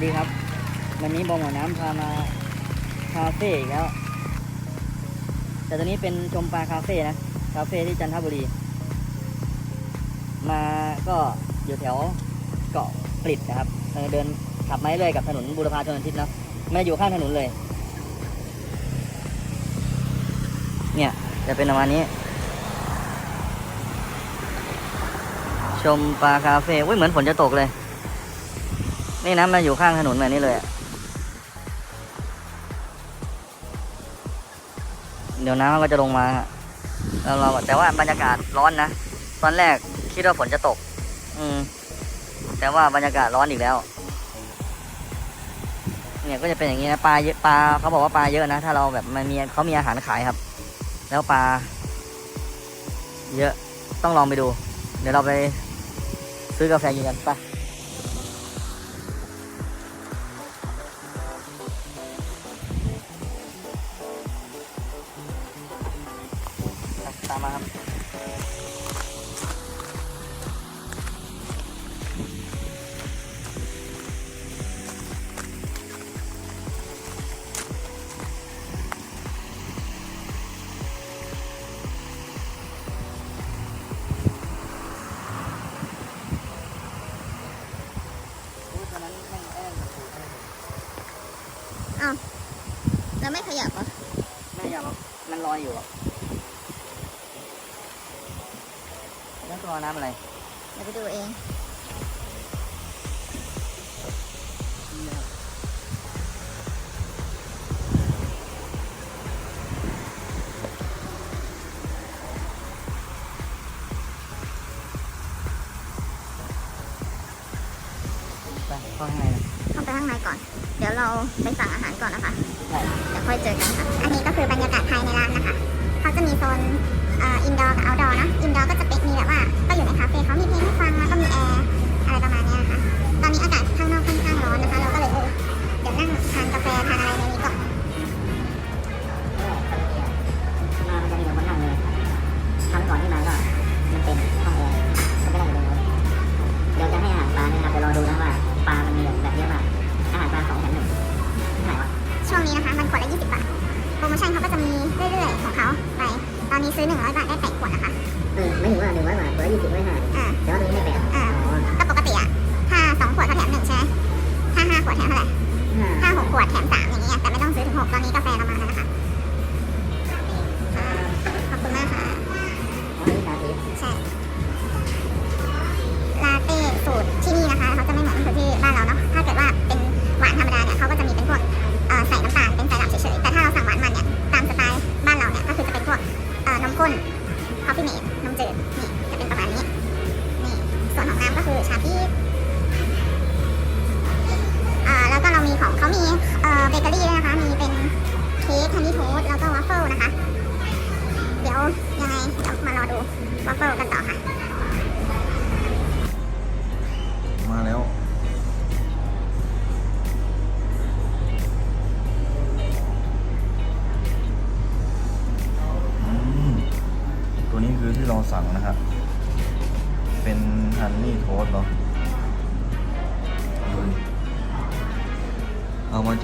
วัสดีครับ วันนี้บอมหัวน้ำพามาคาเฟ่อีกแล้ว แต่ตอนนี้เป็นชมปลาคาเฟ่นะ คาเฟ่ที่จันทบุรี มาก็อยู่แถวเกาะปลิดนะครับเดินขับมาเรื่อยกับถนนบูรพาชนทิตย์เนาะไม่ได้อยู่ข้างถนนเลย เนี่ยจะเป็นประมาณนี้ ชมปลาคาเฟ่อุ้ยเหมือนฝนจะตกเลย นี่นะมาอยู่ข้างถนนแบบนี้เลย เดี๋ยวน้ำมันก็จะลงมาฮะแล้วเราแต่ว่าบรรยากาศร้อนนะ ตอนแรกคิดว่าฝนจะตก อืม แต่ว่าบรรยากาศร้อนอีกแล้ว เนี่ยก็จะเป็นอย่างนี้นะปลาเยอะปลาเขาบอกว่าปลาเยอะนะ ถ้าเราแบบมันมีเขามีอาหารขายครับ แล้วปลา เยอะต้องลองไปดู เดี๋ยวเราไปซื้อกาแฟกินกันไป อยอยู่อะแล้วตัวน้ำอะไรเดี๋ยวไปดูเองไปเข้าข้างในเลยเข้าไปข้างในก่อน เดี๋ยวเราไปสั่งอาหารก่อนนะคะใช่เดี๋ยวค่อยเจอกันค่ะ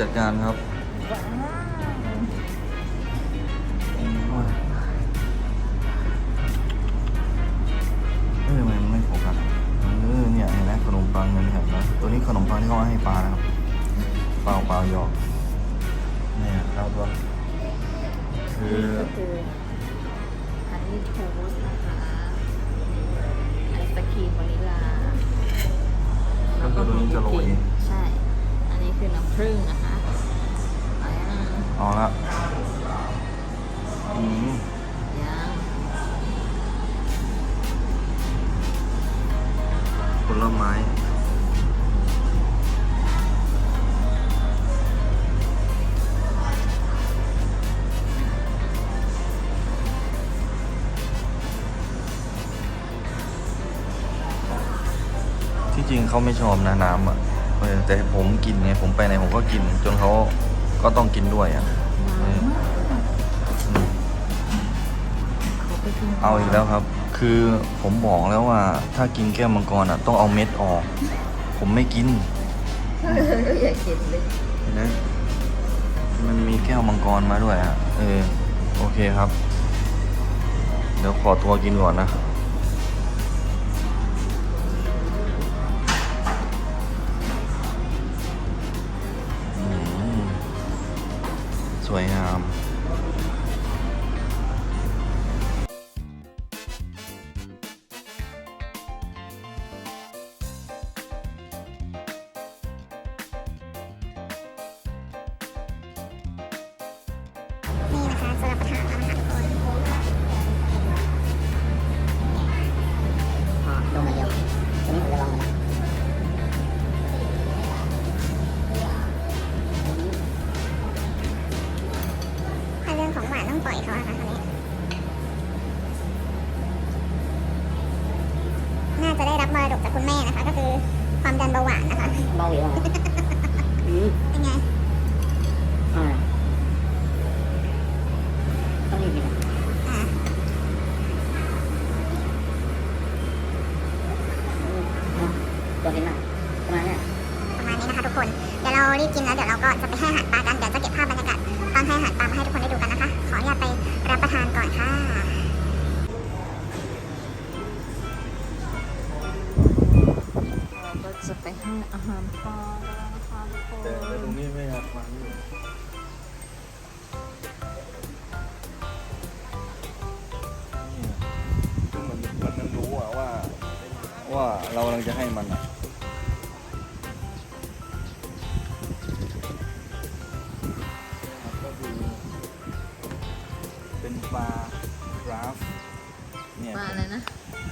จัดการครับ เขาไม่ชอบนะน้ำอะเออแต่ผมกินไงผมไปไหนผมก็กิน จนเขาก็ต้องกินด้วยอะเอออืมเขาไปกินเอาอีกแล้วครับ คือผมบอกแล้วว่า ถ้ากินแก้วมังกรอะต้องเอาเม็ดออก ผมไม่กินออยากเห็นเลยเห็นไหมมันมีแก้วมังกรมาด้วยอะเออโอเคครับ เดี๋ยวขอตัวกินก่อนนะ นี่นะคะ กินแล้วเดี๋ยวเราก็จะไปให้อาหารปลากันเดี๋ยวจะเก็บภาพบรรยากาศตอนให้อาหารปลามาให้ทุกคนได้ดูกันนะคะ ขออนุญาตไปรับประทานก่อนค่ะเราก็จะไปให้อาหารปลาแล้วนะคะทุกคนแต่ตรงนี้ไม่อยากฟังอยู่เนี่ยมันมันมันรู้ว่าว่าเรากำลังจะให้มันอะ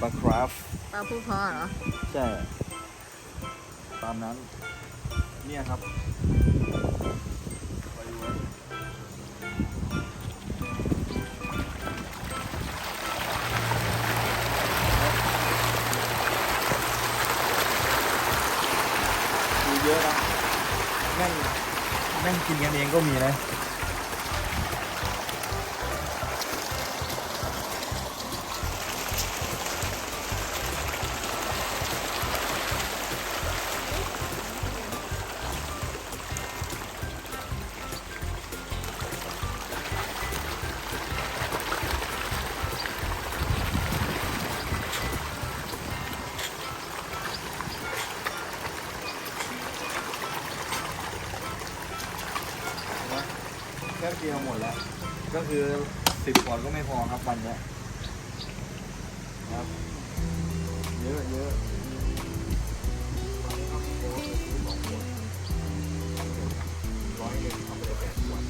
ลาคราฟปลาผู้เพอเหรอ ใช่ ตามนั้น เนี่ยครับไปดูนะดูเยอะนะแม่งแม่งกินกันเองก็มีนะ เดียวหมดแล้ว ก็คือสิบก่อนก็ไม่พอครับวันเนี้ยครับเยอะเยอะร้อยเองเอาไปเลยแปดขวด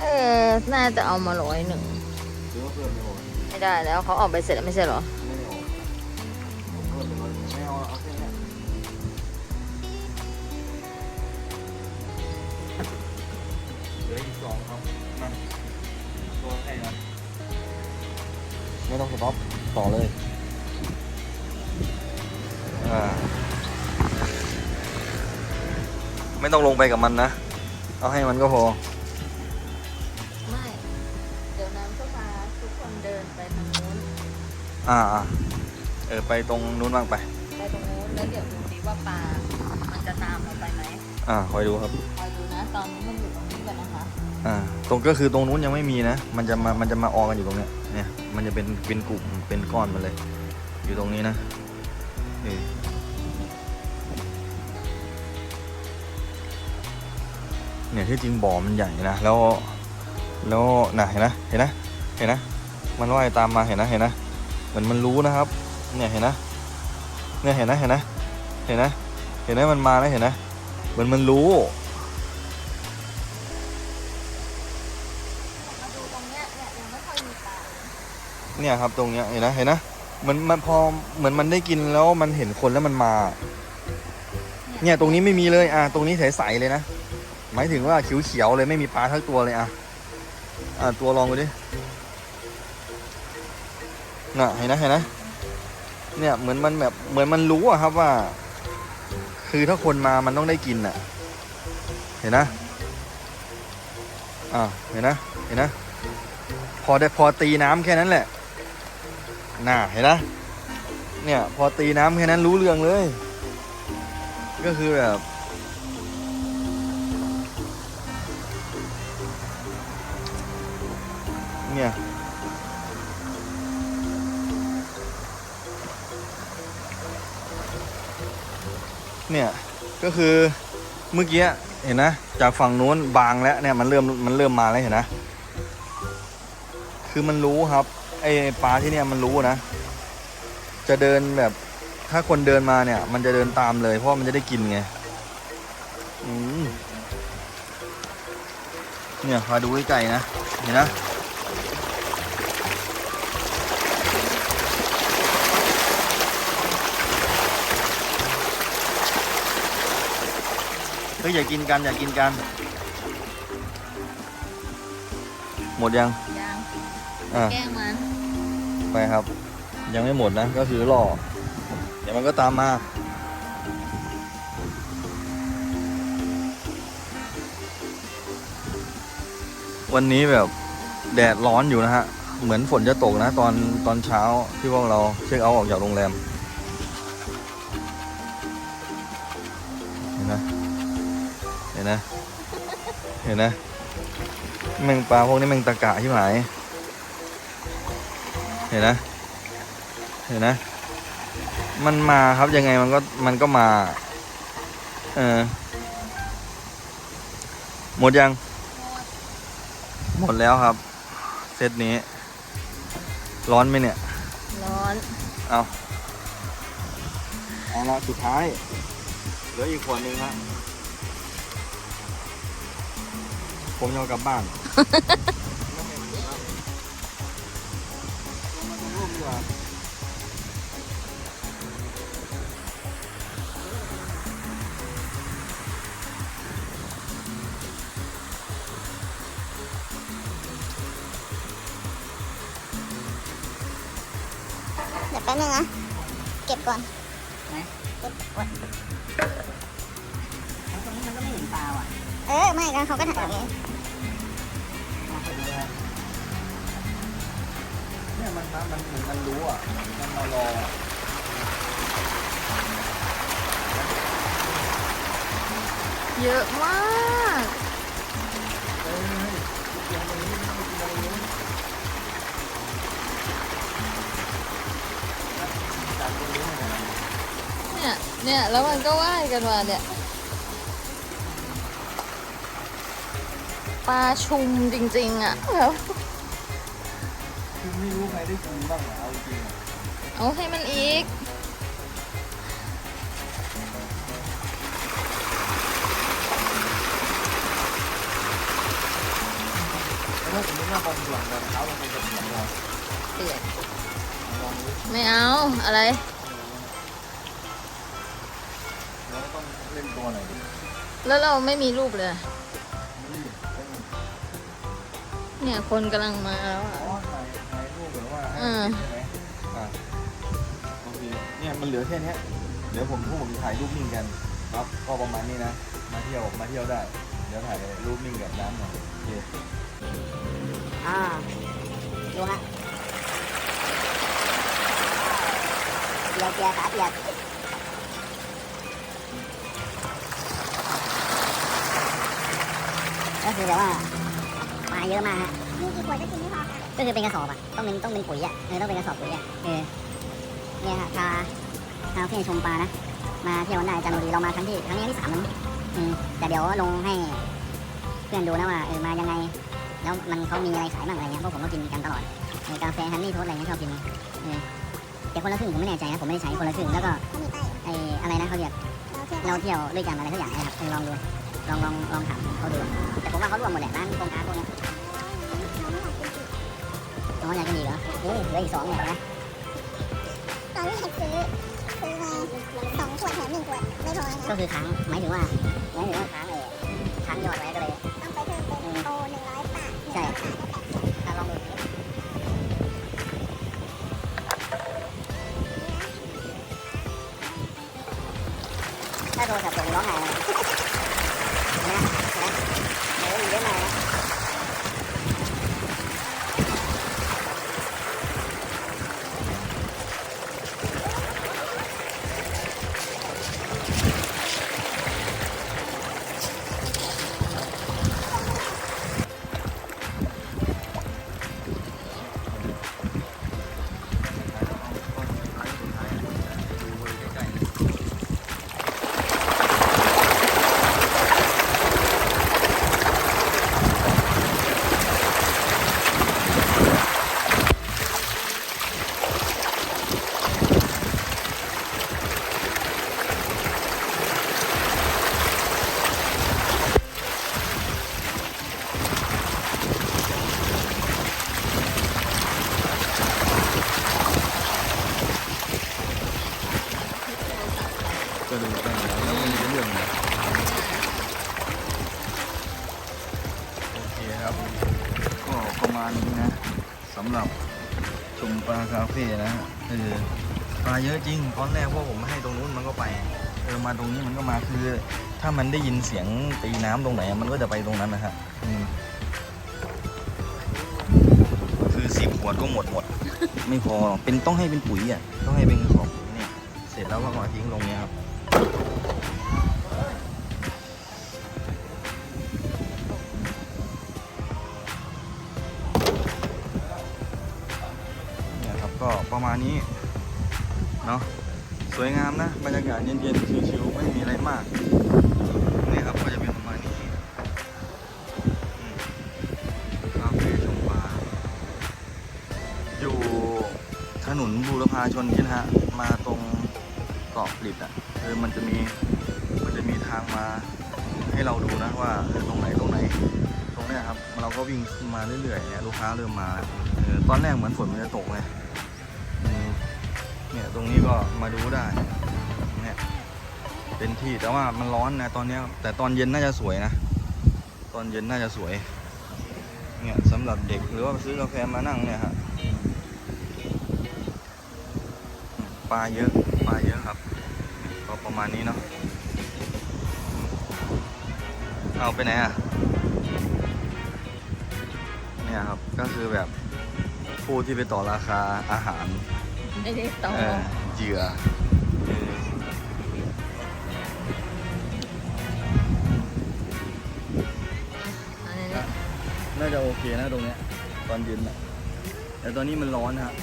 เออ น่าจะเอามาร้อยหนึ่ง หรือว่าเพิ่มไม่หมดไม่ได้แล้วเขาออกไปเสร็จแล้วไม่ใช่เหรอ ไม่ต้องลงไปกับมันนะ เอาให้มันก็พอ ไม่ เดี๋ยวน้ำก็มาทุกคนเดินไปทางนู้นอ่าอ่าเออไปตรงนู้นบ้างไป ไปตรงนู้นแล้วเดี๋ยวดูดิว่าปลา มันจะตามเราไปไหมอ่าคอยดูครับ คอยดูนะ ตอนนี้มันอยู่ตรงนี้กันนะคะ อ่า ตรงก็คือตรงนู้นยังไม่มีนะ มันจะมา มันจะมาออกันอยู่ตรงเนี้ย เนี่ย มันจะเป็นเป็นกลุ่มเป็นก้อนมาเลย อยู่ตรงนี้นะเออ เนี่ยที่จริงบ่อมันใหญ่นะแล้วแล้วน่ะเห็นนะเห็นนะเห็นนะมันว่ายตามมาเห็นนะเห็นนะเหมือนมันรู้นะครับ เนี่ยเห็นนะเนี่ยเห็นนะเห็นนะเห็นนะเห็นนะมันมานะเห็นนะเหมือนมันรู้เนี่ยยังไม่ค่อยมีปลาเนี่ยครับตรงเนี้ยเห็นนะเห็นนะมันมันพอเหมือนมันได้กินแล้วมันเห็นคนแล้วมันมา เนี่ยตรงนี้ไม่มีเลยอะตรงนี้ใสๆเลยนะ หมายถึงว่าเขียวๆเลยไม่มีปลาทั้งตัวเลยอะ อะตัวลองดูดิ น่ะเห็นนะเห็นนะ เนี่ยเหมือนมันแบบเหมือนมันรู้อะครับว่า คือถ้าคนมามันต้องได้กินอะเห็นนะ อ่าเห็นนะ เห็นนะ พอได้พอตีน้ำแค่นั้นแหละ น่ะเห็นนะ เนี่ย พอตีน้ำแค่นั้นรู้เรื่องเลย ก็คือแบบ เนี่ย เนี่ย ก็คือเมื่อกี้เห็นนะ จากฝั่งนู้นบางแล้วเนี่ยมันเริ่มมันเริ่มมาแล้วเห็นนะ คือมันรู้ครับ ไอ้ปลาที่เนี่ยมันรู้นะ จะเดินแบบถ้าคนเดินมาเนี่ย มันจะเดินตามเลย เพราะมันจะได้กินไง อืมเนี่ยพาดูใกล้ๆนะ เห็นนะ เฮ้ยอย่ากินกันอย่ากินกัน หมดยังยังอะแกล้งมันไปครับ ยังไม่หมดนะ ก็คือรอเดี๋ยวมันก็ตามมา วันนี้แบบแดดร้อนอยู่นะฮะ เหมือนฝนจะตกนะ ตอนตอนเช้าที่พวกเราเช็คเอาท์ออกจากโรงแรม ห็นนะ เห็นนะแมงปลาพวกนี้แมงตะกะที่หมายเห็นนะ เห็นนะ มันมาครับยังไงมันก็มันก็มา เออหมดยัง หมดแล้วครับ เซตนี้ ร้อนไหมเนี่ย ร้อน เอาเอาละสุดท้าย เหลืออีกขวดหนึ่งครับ ผมจะเอากลับบ้าน รู้อะ มันมารอเยอะมากเฮ้ยเดี๋ยวตรงนี้มันกินอะไรรู้จับตรงนี้ให้หน่ยเนี่ยเนี่ยแล้วมันก็ว่ายกันมาเนี่ยปลาชุมจริงๆอะแบบคือ ไม่รู้ใครได้กินบ้างอะเอาจริงอะเอาให้มันอีกแล้วถ้าสมมติว่าบอลหลังตอนเช้าเราคงจะเสียงเราเปลี่ยนลองดูไม่เอาอะไรเราต้องเล่นตัวหน่อยดิแล้วเราไม่มีรูปเลย นี่เป็นเนี่ยคนกำลังมาแล้วอ๋อะอถ่ อืม ใช่ไหมอะโอเคเนี่ยมันเหลือแค่เนี้ยเดี๋ยวผมพวกผมจะถ่ายรูปนิ่งกันครับก็ประมาณนี้นะ มาเที่ยวมาเที่ยวได้ เดี๋ยวถ่ายรูปนิ่งกับน้ำหน่อยโอเค อ่า ดูฮะเกียร์เกียร์ขาเปียกก็คือแบบว่าปลาเยอะมากฮะ มีกี่ขวดก็กินไม่พอค่ะ ก็คือเป็นกระสอบอะต้องเป็นต้องเป็นปุ๋ยอะเออต้องเป็นกระสอบปุ๋ยอะเออเนี่ยฮะพาพาเพื่อนชมปลานะมาเที่ยวกันได้จันทบุรีเรามาครั้งที่ครั้งนี้ครั้งที่สามแล้วมั้งอืมแต่เดี๋ยวลงให้เพื่อนดูนะว่าเออมายังไง แล้วมันเขามีอะไรขายบ้างอะไรเงี้ยพวกผมก็กินกันตลอดเออกาแฟฮันนี่โทสอะไรเงี้ยชอบกินเออแต่คนละครึ่งผมไม่แน่ใจนะผมไม่ได้ใช้คนละครึ่งแล้วก็เขามีป้ายไออะไรนะเขาเรียกเราเที่ยวเราเที่ยวด้วยกันอะไรทุกอย่างนะครับเออลองดูลองลองลองถามเขาดูแต่ผมว่าเขารวมหมดแหละร้านโครงการพวกเนี้ ยเราไม่อยากกินอีกน้องอยากกินอีกเหรอนี่เหลืออีกสองเนี่ยนะตอนแรกซื้อซื้อมาสองขวดแถมหนึ่งขวดไม่พอก็นะคือค้างหมายถึงว่าหมายถึงว่าค้างเออค้างยอดไว้ก็เลยต้องไปเพิ่มเป็นโอหนึ่งร้อยบาทใช่ เยอะจริงตอนแรกพวกผมให้ตรงนู้นมันก็ไปเออมาตรงนี้มันก็มาคือ ถ้ามันได้ยินเสียงตีน้ำตรงไหน มันก็จะไปตรงนั้นนะฮะคือสิบขวดก็หมดหมด ไม่พอเป็นต้องให้เป็นปุ๋ยอะต้องให้เป็นของเนี่ยเสร็จแล้วก็มาทิ้งตรงเนี้ยครับเนี่ยครับก็ประมาณนี้ เนาะสวยงามนะ บรรยากาศเย็นๆชิวๆไม่มีอะไรมากนี่ครับก็จะเป็นประมาณนี้คาเฟ่ชมปลาอยู่ถนนบูรพาชนนี่นะฮะมาตรงเกาะปลิดอะเออมันจะมีมันจะมีทางมาให้เราดูนะว่าตรงไหนตรงไหน ตรงเนี้ยครับเราก็วิ่งมาเรื่อยๆเนี่ยลูกค้าเริ่มมาตอนแรกเหมือนฝนมันจะตกเลย เนี่ยตรงนี้ก็มาดูได้เนี่ยเป็นที่แต่ว่ามันร้อนนะตอนนี้แต่ตอนเย็นน่าจะสวยนะ ตอนเย็นน่าจะสวยเนี่ยสำหรับเด็กหรือว่าซื้อกาแฟมานั่งเนี่ยฮะปลาเยอะปลาเยอะครับ ก็ประมาณนี้เนาะเอาไปไหนอะเนี่ยครับก็คือแบบผู้ที่ไปต่อราคาอาหาร ไม่ได้ต่อเออเหยื่อเอออันนี้เนี่ยน่าจะโอเคนะตรงเนี้ยตอนเย็นอะแต่ตอนนี้มันร้อนครับ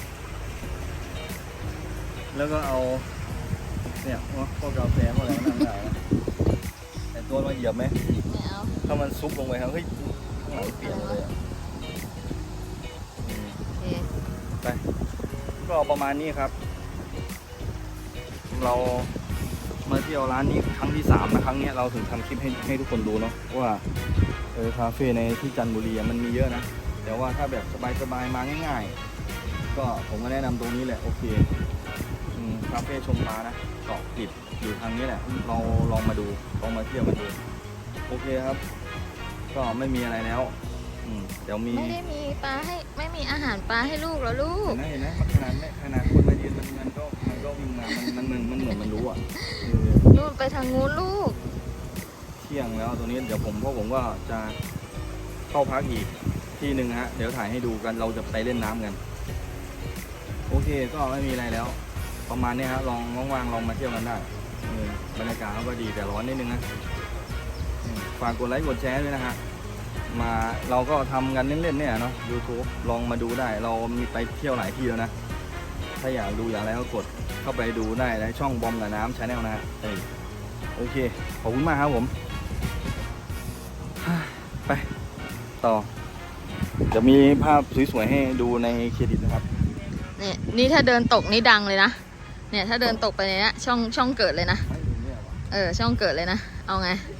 แล้วก็เอา เนี่ยพวกกาแฟพวกอะไรมานั่งได้นะแต่ตัวเราเหยียบไหมไม่เอา ถ้ามันซุกลงไปครับเฮ้ยข้างหลังเปลี่ยนเลยอะ ก็ประมาณนี้ครับ เรามาเที่ยวร้านนี้ครั้งที่สามนะครั้งนี้เราถึงทำคลิปให้ให้ทุกคนดูเนาะว่าเออคาเฟ่ในที่จันทบุรีมันมีเยอะนะ แต่ว่าถ้าแบบสบายๆมาง่าย ๆ ก็ผมก็แนะนำตรงนี้แหละโอเคคาเฟ่ชมปลานะเกาะติดอยู่ทางนี้แหละเราลองมาดูลองมาเที่ยวกันดูโอเคครับ ก็ไม่มีอะไรแล้ว อืมเดี๋ยวมีไม่ได้มีปลาให้ไม่มีอาหารปลาให้ลูกเหรอลูก เห็นไหมเห็นไหมมันขนาดไม่ขนาดคนมายืนมันมันก็มันก็วิ่งมามันมันมันมันเหมือนมันรู้อะเออนู่นไปทางงูนลูก เที่ยงแล้วตรงนี้เดี๋ยวผมพวกผมก็จะเข้าพักอีกที่หนึ่งฮะ เดี๋ยวถ่ายให้ดูกันเราจะไปเล่นน้ำกัน โอเคก็ไม่มีอะไรแล้ว ประมาณนี้ฮะลองว่างๆลองมาเที่ยวกันได้เออบรรยากาศเขาก็ดีแต่ร้อนนิดนึงนะอืมฝากกดไลค์กดแชร์ด้วยนะฮะ มาเราก็ทำกันเล่นๆเนี่ยเนาะ YouTube ลองมาดูได้ เรามีไปเที่ยวหลายที่แล้วนะ ถ้าอยากดูอยากอะไรก็กดเข้าไปดูได้ในช่องบอมกับน้ำชาแนลนะฮะเออโอเค ขอบคุณมากครับผม ไปต่อ จะมีภาพสวยๆให้ดูในเครดิตนะครับ เนี่ยนี่ถ้าเดินตกนี่ดังเลยนะ เนี่ยถ้าเดินตกไปในเนี้ยช่องช่องเกิดเลยนะ ไม่ถึงเนี่ยหรอ เออช่องเกิดเลยนะ เอาไงเ